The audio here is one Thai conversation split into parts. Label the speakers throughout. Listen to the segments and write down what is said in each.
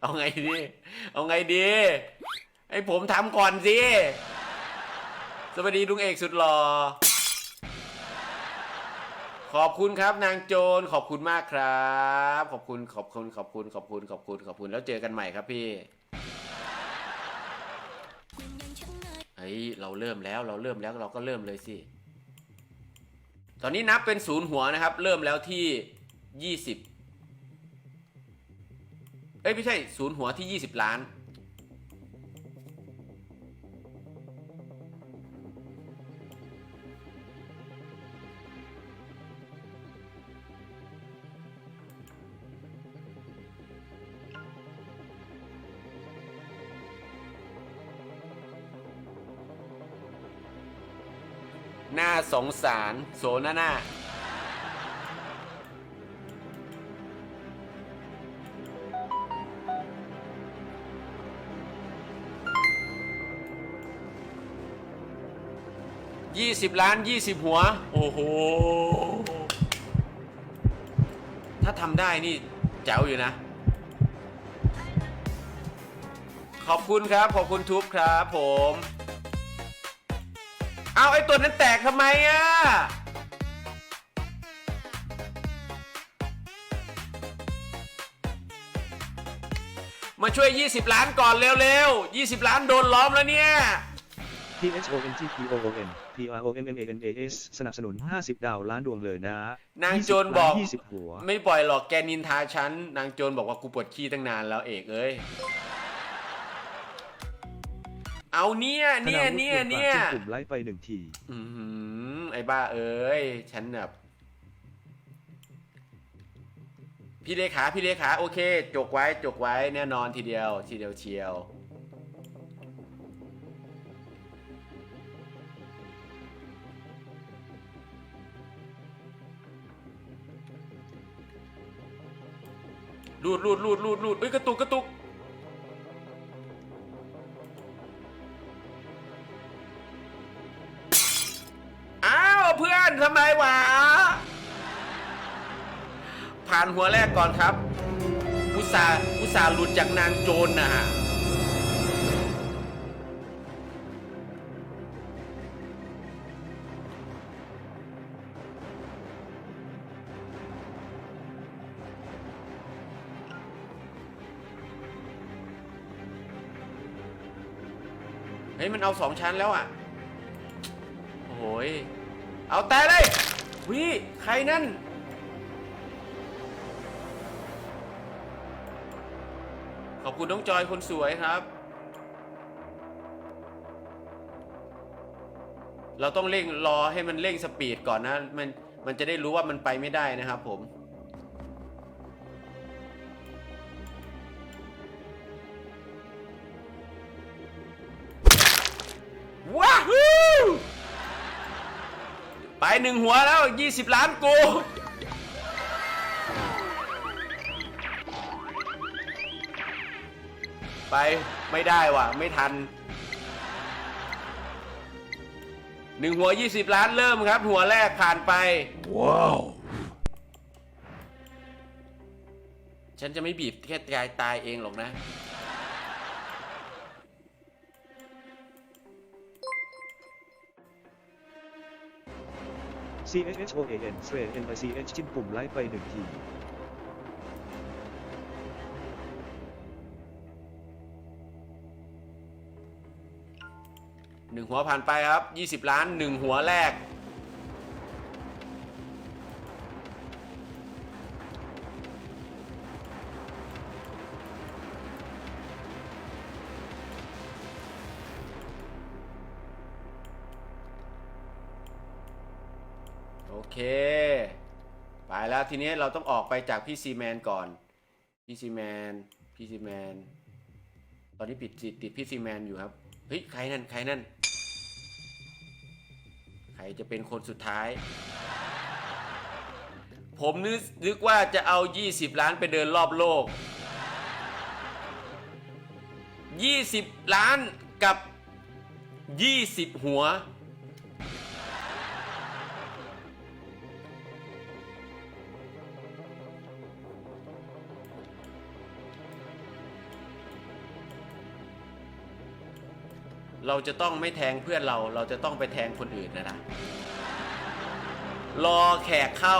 Speaker 1: เอาไงดี เอาไงดี ให้ผมทำก่อนสิ สวัสดีลุงเอกสุดหล่อ ขอบคุณครับนางโจรขอบคุณมากครับ ขอบคุณขอบคุณขอบคุณขอบคุณขอบคุณขอบคุณแล้วเจอกันใหม่ครับพี่เฮ้ยเราเริ่มแล้วเราเริ่มแล้วเราก็เริ่มเลยสิ ตอนนี้นับเป็นศูนย์หัวนะครับ เริ่มแล้วที่ยี่สิบ อ้ยไม่ใช่ศูนย์หัวที่ 20 ล้านน่าสงสาร โสนาหน้า ยี่สิบล้านยี่สิบหัว โอ้โห ถ้าทำได้นี่แจ๋วอยู่นะ ขอบคุณครับ ขอบคุณทุบครับผม เอาไอ้ตัวนั้นแตกทำไมอะมาช่วย 20 ล้านก่อนเร็วๆ 20 ล้านโดนล้อมแล้วเนี่ย
Speaker 2: T H O N G P O O N P R O M M A N A S สนับสนุน 50 ดาวล้านดวงเลยนะ
Speaker 1: นางโจรบอก
Speaker 2: 20หัว
Speaker 1: ไม่ปล่อยหรอกแกนินทาฉัน นางโจรบอกว่ากูปวดขี้ตั้งนานแล้วเอกเอ้ย เอาเนี่ยเนี่ยเนี่ยเนี่ย
Speaker 2: ธาวุฒิกดบาทจิ้มปุ่มไลค์ไปหนึ่งที
Speaker 1: อือหือไอ้บ้าเอ้ย ฉันแบบพี่เลขาพี่เลขาโอเค จกไว้จกไว้แน่นอนทีเดียว ทีเดียวเชียว รูดรูดรูดรูดรูดเอ้ยกระตุกกระตุกอ้าวเพื่อนทำไมวะผ่านหัวแรกก่อนครับอุตสาอุตสาหลุดจากนางโจรนะฮะ ฮ้ยมันเอาสองชั้นแล้วอะโอ้โยเอาแต่เลยวิใครนั่นขอบคุณน้องจอยคนสวยครับ เราต้องเร่งรอให้มันเร่งสปีดก่อนนะ มันมันจะได้รู้ว่ามันไปไม่ได้นะครับผม หนึ่งหัวแล้ว 20 ล้านกู ไปไม่ได้ว่ะ ไม่ทันหนึ่งหัว 20 ล้านเริ่มครับ หัวแรกผ่านไป ว้าว ฉันจะไม่บีบแค่ตายตายเองหรอกนะ
Speaker 2: C H O A N S N I C H จิ้มปุ่มไลค์ไปหนึ่งที
Speaker 1: หนึ่งหัวผ่านไปครับ 20 ล้านหนึ่งหัวแรก อเค ไปแล้วทีนี้เราต้องออกไปจากพี่ซีแมนก่อน พี่ซีแมน พี่ซีแมน ตอนนี้ปิดติดติดพี่ซีแมนอยู่ครับ เฮ้ย ใครนั่น ใครนั่น ใครจะเป็นคนสุดท้าย ผมนึกนึกว่าจะเอา 20 ล้านไปเดินรอบโลก 20 ล้านกับ 20 หัว เราจะต้องไม่แทงเพื่อนเรา เราจะต้องไปแทงคนอื่นนะนะรอแขกเข้า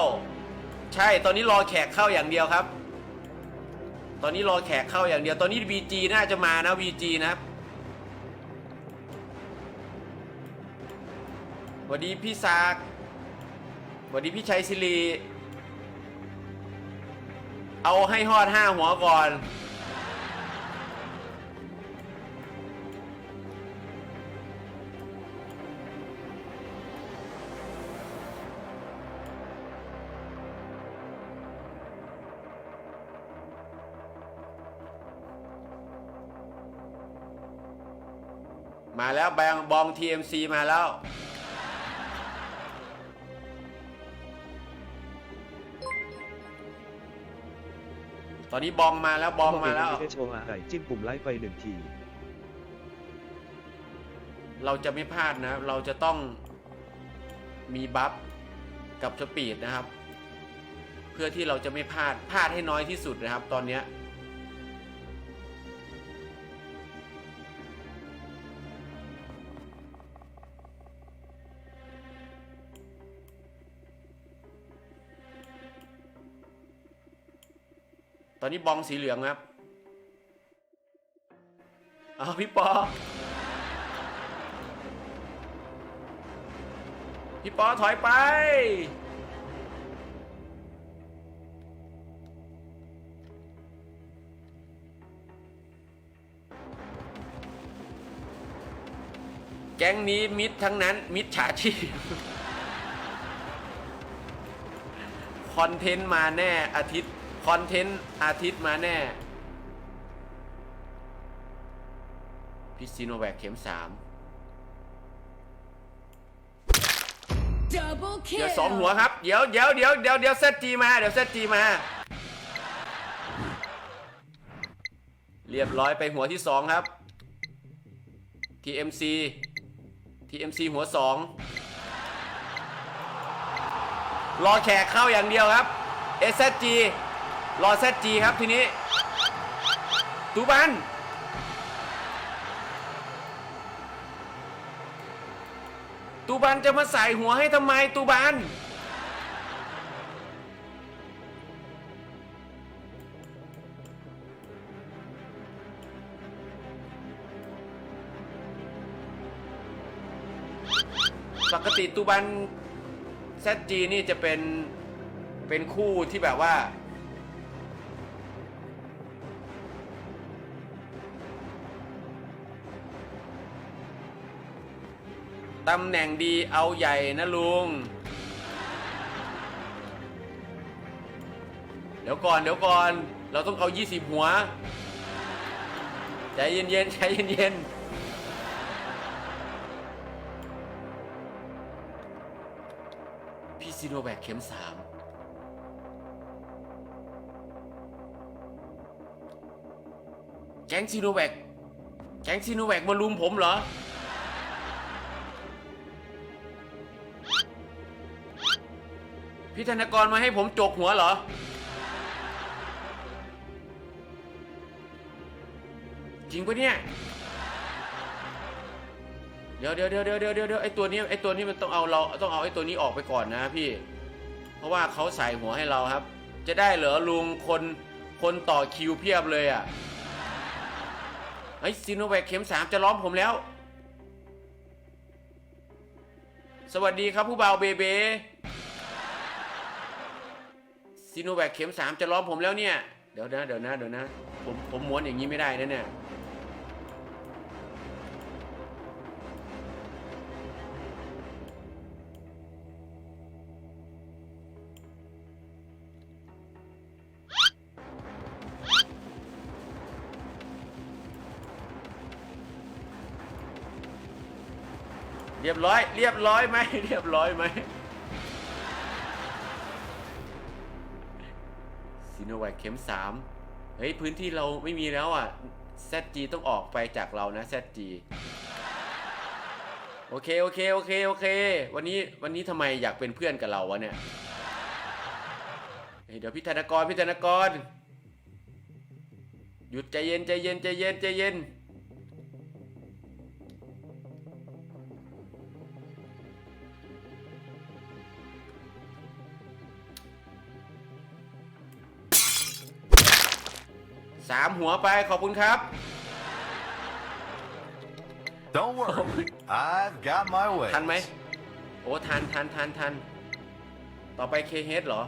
Speaker 1: ใช่ตอนนี้รอแขกเข้าอย่างเดียวครับ ตอนนี้รอแขกเข้าอย่างเดียว ตอนนี้ VG น่าจะมานะ VG นะครับสวัสดีพี่ซากสวัสดีพี่ชัยศิริเอาให้ฮอดห้าหัวก่อน มาแล้วแบงบอง TMC มาแล้ว ตอนนี้บองมาแล้วบองมาแล้ว
Speaker 2: เอชโออาร์ไจิ้มปุ่มไลค์ไปหนึ่งที
Speaker 1: เราจะไม่พลาดนะ เราจะต้องมีบัฟกับสปีดนะครับ เพื่อที่เราจะไม่พลาดพลาดให้น้อยที่สุดนะครับ ตอนเนี้ย ตอนนี้บองสีเหลืองครับเอาพี่ปอ พี่ปอถอยไป แก๊งนี้มิดทั้งนั้น มิดฉาชีพคอนเทนต์มาแน่อาทิตย์ คอนเทนต์อาทิตย์มาแน่พิซซิโนแวคเข็มสาม
Speaker 3: Double
Speaker 1: เดี๋ยว
Speaker 3: kill.
Speaker 1: สองหัวครับ เดี๋ยวเดี๋ยวเดี๋ยวเดี๋ยวเดี๋ยวเซตจีมาเดี๋ยวเซตจีมา เรียบร้อยไปหัวที่สองครับ TMC TMC หัวสองรอแขกเข้าอย่างเดียวครับ SZG รอ ZG ครับทีนี้ตูบันตูบันจะมาใส่หัวให้ทำไมตูบันปกติตูบันแซจีนี่จะเป็นเป็นคู่ที่แบบว่า ตำแหน่งดีเอาใหญ่นะลุง เดี๋ยวก่อนเดี๋ยวก่อน เราต้องเอา 20 หัว ใจเย็นๆใจเย็นๆพี่ซีโนแวคเข็มสามแก๊งซีโนแวคแก๊งซีโนแวคมาลุมผมเหรอ พี่ธนกรมาให้ผมจกหัวเหรอ จริงปะเนี่ย เดี๋ยวเดี๋ยวเดี๋ยวเดี๋ยวเดี๋ยวเดี๋ยวไอตัวนี้ไอตัวนี้มันต้องเอาเราต้องเอาไอตัวนี้ออกไปก่อนนะพี่ เพราะว่าเขาใส่หัวให้เราครับ จะได้เหรอลุงคนคนต่อคิวเพียบเลยอะไอซีโนแวคเข็มสามจะล้อมผมแล้ว สวัสดีครับผู้บ่าวเบเบ ซีโนแวคเข็มสามจะล้อมผมแล้วเนี่ย เดี๋ยวนะ เดี๋ยวนะ เดี๋ยวนะ ผมผมม้วนอย่างนี้ไม่ได้นะเนี่ยเรียบร้อย เรียบร้อยไหมเรียบร้อยไหม โนแวคเข็มสามเฮ้ยพื้นที่เราไม่มีแล้วอะ ZG ต้องออกไปจากเรานะ ZG โอเคโอเคโอเคโอเค วันนี้วันนี้ทำไมอยากเป็นเพื่อนกับเราวะเนี่ยเฮ้ยเดี๋ยวพี่ธนกรพี่ธนกร หยุดใจเย็นใจเย็นใจเย็นใจเย็น สามหัวไปขอบคุณครับ
Speaker 3: Don't worry, I've got my way.
Speaker 1: ทันไหมโอ้ทันทันทันทันต่อไปเคเฮดเหรอ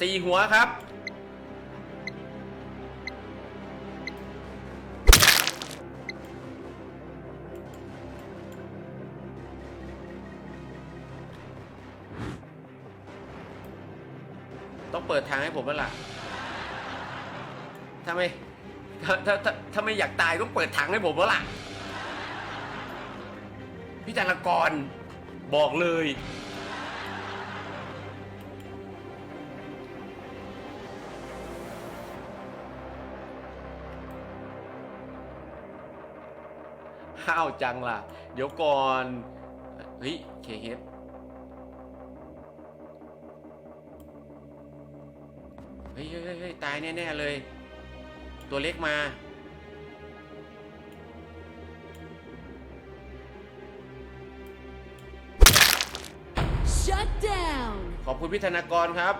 Speaker 1: สี่หัวครับ ต้องเปิดทางให้ผมแล้วล่ะ ถ้าไม่ถ้าถ้าถ้าถ้าไม่อยากตายต้องเปิดทางให้ผมแล้วล่ะ พี่จันทกรบอกเลย ห้าวจังล่ะ เดี๋ยวก่อน เฮ้ยเคเฮดเฮ้ยเฮ้ยเฮ้ยเฮ้ยตายแน่ ๆ เลย ตัวเล็กมา
Speaker 4: Shut down.
Speaker 1: ขอบคุณพี่ธนากรครับ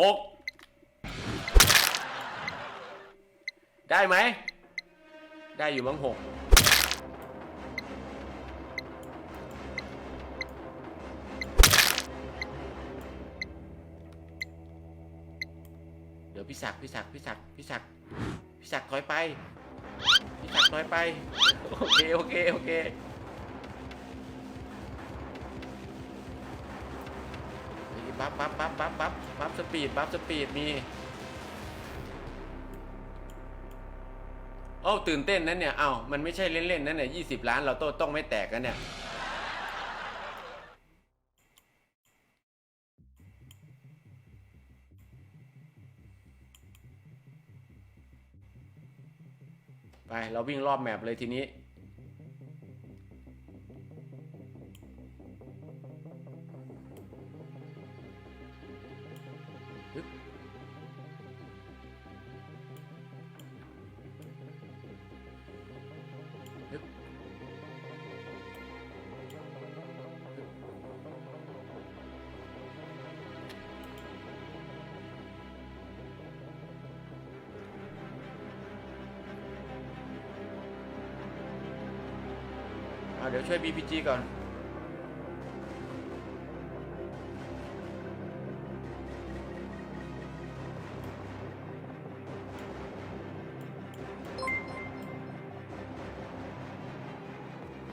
Speaker 1: หกได้ไหม ได้อยู่มั้งหกเดี๋ยวพี่ศักดิ์พี่ศักดิ์พี่ศักดิ์พี่ศักดิ์พี่ศักดิ์ถอยไป พี่ศักดิ์ถอยไป โอเค โอเค โอเค ปั๊บปั๊บปั๊บปั๊บปั๊บปั๊บสปีดปั๊บสปีดมีโอ้ตื่นเต้นนั้นเนี่ยเอ้ามันไม่ใช่เล่นๆนั่นเนี่ยยี่สิบล้านเราต้องต้องไม่แตกกันเนี่ยไปเราวิ่งรอบแมปเลยทีนี้ เอาเดี๋ยวช่วย BPG ก่อน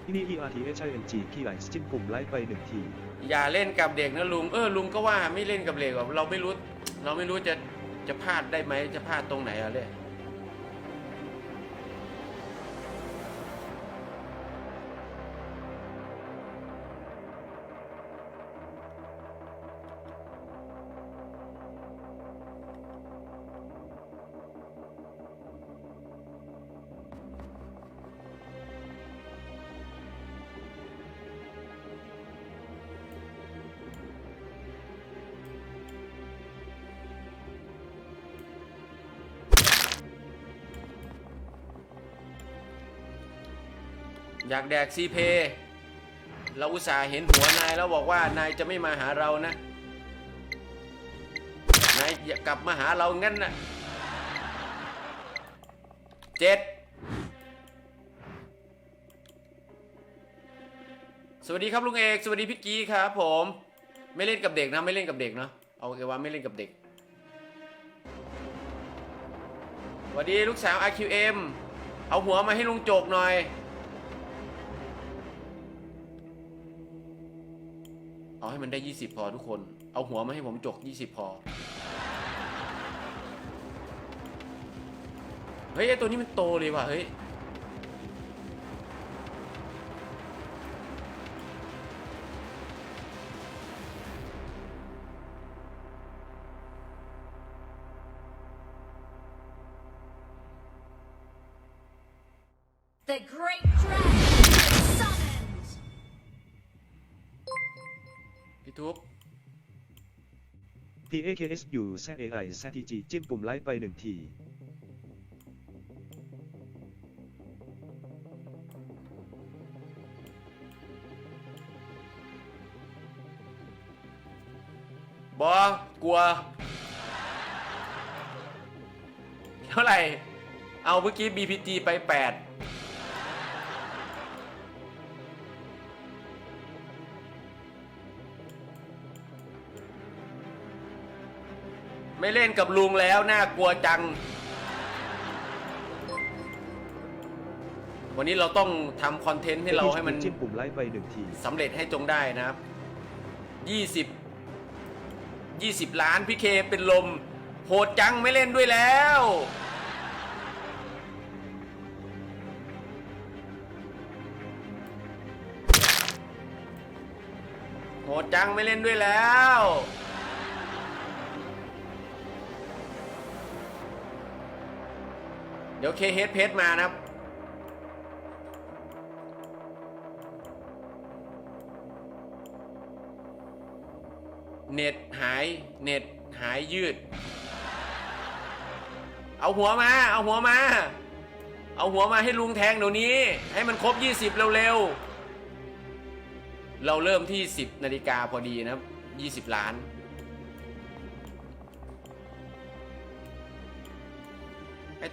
Speaker 2: ที่นี่ ERTHING ขี้ไหลจิ้มปุ่มไลค์ไปหนึ่งที
Speaker 1: อย่าเล่นกับเด็กนะลุง เออลุงก็ว่าไม่เล่นกับเด็กหรอกเราไม่รู้ เราไม่รู้จะจะพลาดได้ไหมจะพลาดตรงไหนอะเลย อยากแดกซีเพ เราอุตส่าห์เห็นหัวนายแล้วบอกว่านายจะไม่มาหาเรานะ นายอย่ากลับมาหาเรางั้นนะเจ็ดสวัสดีครับลุงเอก สวัสดีพี่กี้ครับผม ไม่เล่นกับเด็กนะ ไม่เล่นกับเด็กเนาะเอาเอว่าไม่เล่นกับเด็กสวัสดีลูกสาว RQM เอาหัวมาให้ลุงโจกหน่อย ให้มันได้ 20 พอทุกคน เอาหัวมาให้ผมจก 20 พอ เฮ้ยไอตัวนี้มันโตเลยว่ะ เฮ้ย
Speaker 4: The Great Dragon
Speaker 1: พี่ทุบ
Speaker 2: P A K S U Z A I Z T G จิ้มปุ่มไลค์ไปหนึ่งที
Speaker 1: บอกลัว เท่าไหร่ เอาเมื่อกี้ BPG ไป 8 ไม่เล่นกับลุงแล้ว น่ากลัวจัง วันนี้เราต้องทำคอนเทนต์ให้เราให้มัน
Speaker 2: จิ้มปุ่มไลค์ไปหนึ่งที
Speaker 1: สำเร็จให้จงได้นะครับยี่สิบยี่สิบล้านพี่เคเป็นลม โหดจังไม่เล่นด้วยแล้วโหดจังไม่เล่นด้วยแล้ว เดี๋ยวเคเฮดเพจมานะครับ เน็ตหาย เน็ตหายยืด เอาหัวมา เอาหัวมา เอาหัวมาให้ลุงแทงเดี๋ยวนี้ ให้มันครบ 20 เร็วๆ เราเริ่มที่ 10นาฬิกาพอดีนะครับ 20 ล้าน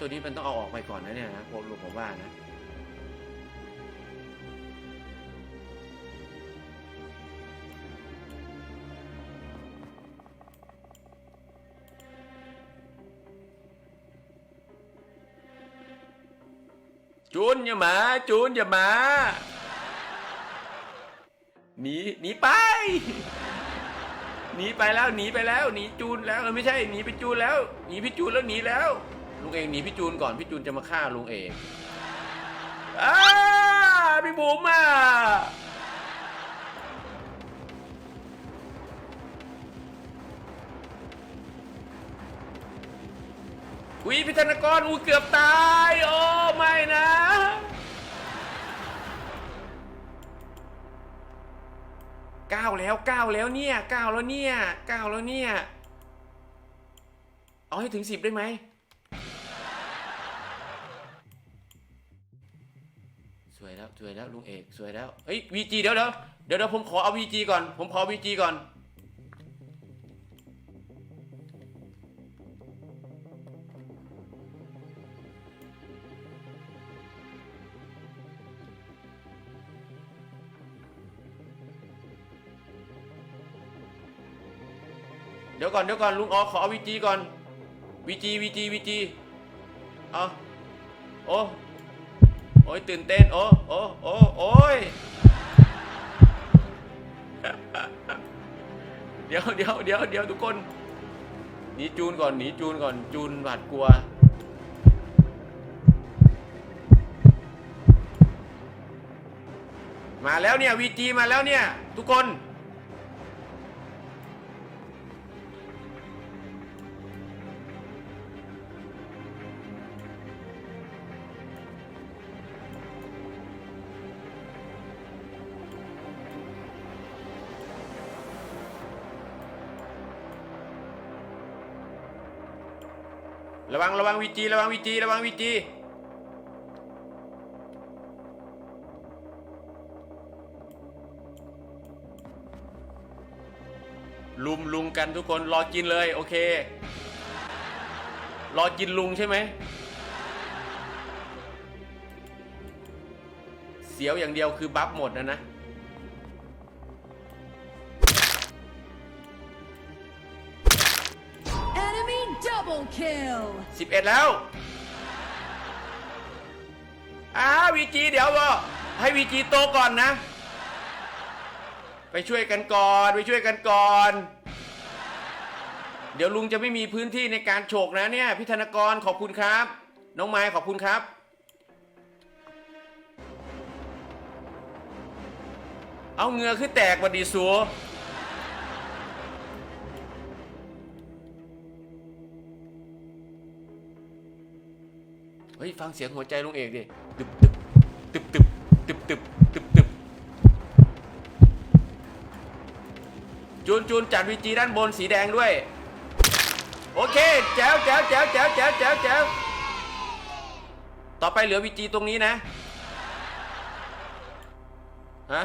Speaker 1: ตัวนี้มันต้องเอาออกไปก่อนนะเนี่ยนะผมลุงผมว่านะจูนอย่ามา จูนอย่ามาหนีหนีไปหนีไปแล้วหนีไปแล้วหนีจูนแล้วไม่ใช่หนีไปจูนแล้วหนีพี่จูนแล้วหนีแล้ว ลุงเองหนีพี่จูนก่อนพี่จูนจะมาฆ่าลุงเองอ้าพี่บุ๋มอะอุ้ยพิธนกรอูเกือบตาย โอ้ไม่นะก้าวแล้วก้าวแล้วเนี่ยก้าวแล้วเนี่ยก้าวแล้วเนี่ย เอาให้ถึงสิบได้ไหม สวยแล้วลุงเอกสวยแล้วเฮ้ยวีจีเดี๋ยวเดี๋ยวเดี๋ยวเดี๋ยวผมขอเอาวีจีก่อน ผมขอวีจีก่อน เดี๋ยวก่อนเดี๋ยวก่อนลุงอ๋อขอเอาวีจีก่อนวีจีวีจีวีจีเอาโอ้ โอ้ยตื่นเต้น โอ้โอ้โอ้โอ้ยเดี๋ยวเดี๋ยวเดี๋ยวเดี๋ยวทุกคนหนีจูนก่อนหนีจูนก่อนจูนหวาดกลัว มาแล้วเนี่ยวีจีมาแล้วเนี่ย ทุกคน ระวังระวังวีจีระวังวีจีระวังวีจีลุมลุงกันทุกคนรอกินเลย โอเค รอกินลุงใช่ไหมเสียวอย่างเดียวคือบัฟหมดนะนะ
Speaker 4: kill!
Speaker 1: สิบเอ็ดแล้วอ้าวีจีเดี๋ยวบอให้วีจีโตก่อนนะ ไปช่วยกันก่อน ไปช่วยกันก่อน เดี๋ยวลุงจะไม่มีพื้นที่ในการโฉกนะเนี่ยพิธนกรขอบคุณครับ น้องไม้ขอบคุณครับเอาเงือขึ้นแตกวันดีสัว เฮ้ยฟังเสียงหัวใจลุงเอกดิตึบตึบตึบตึบตึบตึบตึบตึบจูนจูนจัดวีจีด้านบนสีแดงด้วย โอเคแจ๋วแจ๋วแจ๋วแจ๋วแจ๋วแจ๋วแจ๋วต่อไปเหลือวีจีตรงนี้นะฮะ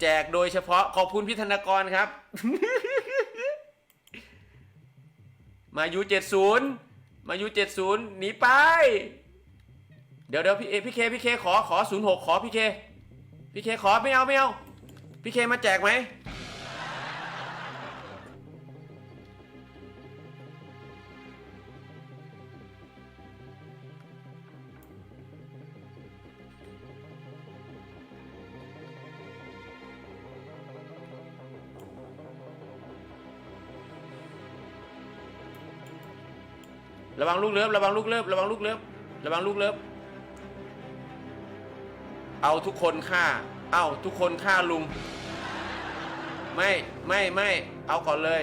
Speaker 1: แจกโดยเฉพาะขอบคุณพี่ธนกรครับ มายูเจ็ดศูนย์มายูเจ็ดศูนย์หนีไป เดี๋ยวเดี๋ยวพี่เอพี่เคพี่เคขอขอศูนย์หกขอพี่เคพี่เคขอไม่เอาไม่เอาพี่เคมาแจกไหมระวังลูกเลิฟระวังลูกเลิฟระวังลูกเลิฟระวังลูกเลิฟ เอาทุกคนฆ่า เอาทุกคนฆ่าลุง ไม่ไม่ไม่เอาก่อนเลย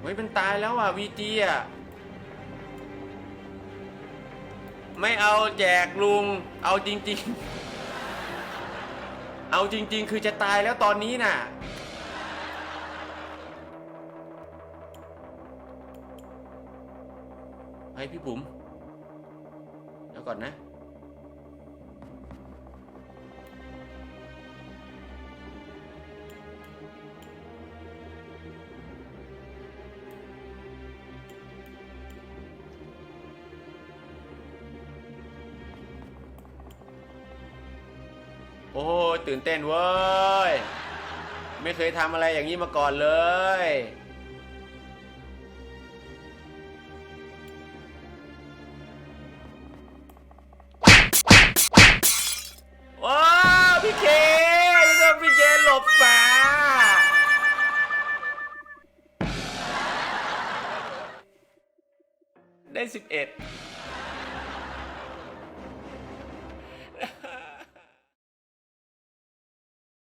Speaker 1: เฮ้ยมันตายแล้วอะวีจีอะ ไม่เอาแจกลุง เอาจริง ๆ เอาจริง ๆ คือจะตายแล้วตอนนี้น่ะ ให้พี่บุ๋มเดี๋ยวก่อนนะ อ้ตื่นเต้นเว้ย ไม่เคยทำอะไรอย่างนี้มาก่อนเลย